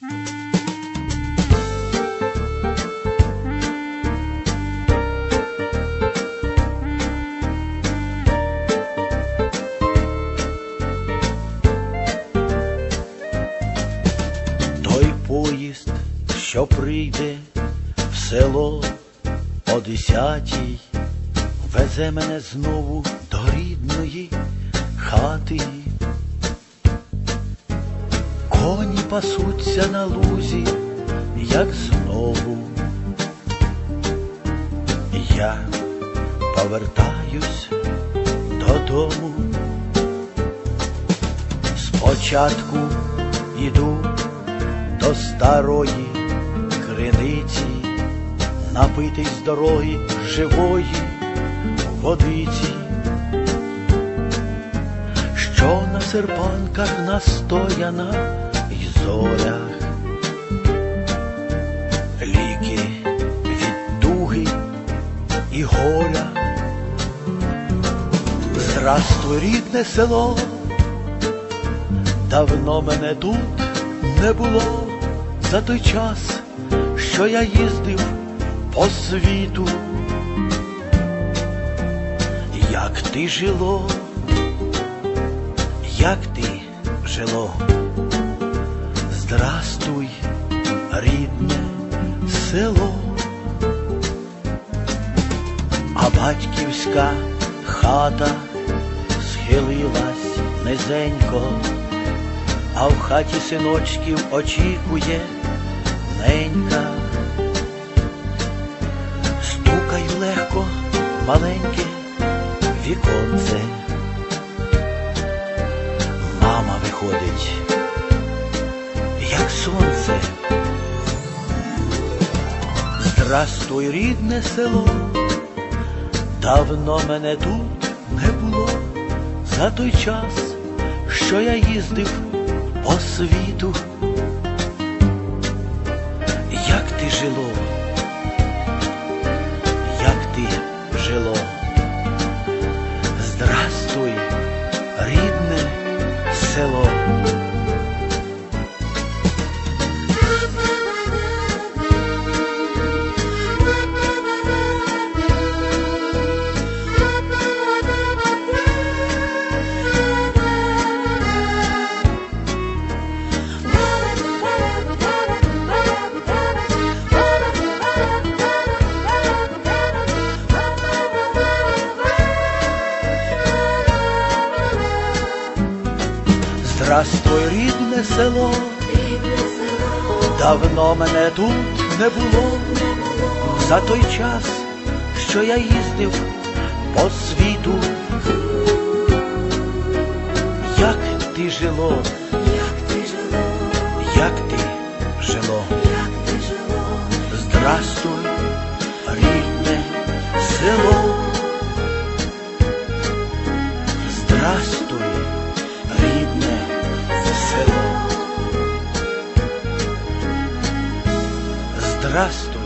Той поїзд, що прийде в село о десятій, везе мене знову до рідної хати. Пасуться на лузі, як знову. Я повертаюсь додому. Спочатку іду до старої криниці, напитись з дороги живої водиці, що на серпанках настояна зорях, ліки від туги і горя. Здравствуй, рідне село, давно мене тут не було за той час, що я їздив по світу. Як ти жило, як ти жило, здрастуй, рідне село, а батьківська хата схилилась низенько а в хаті синочків очікує ненька. Стукаю легко маленьке віконце. Сонце. Здрастуй, рідне село, давно мене тут не було. За той час, що я їздив по світу, як ти жило, як ти жило, Здравствуй, рідне село, давно мене тут не було, за той час, що я їздив по світу. Як ти жило, як ти жило, здрастуй, рідне село, rastro.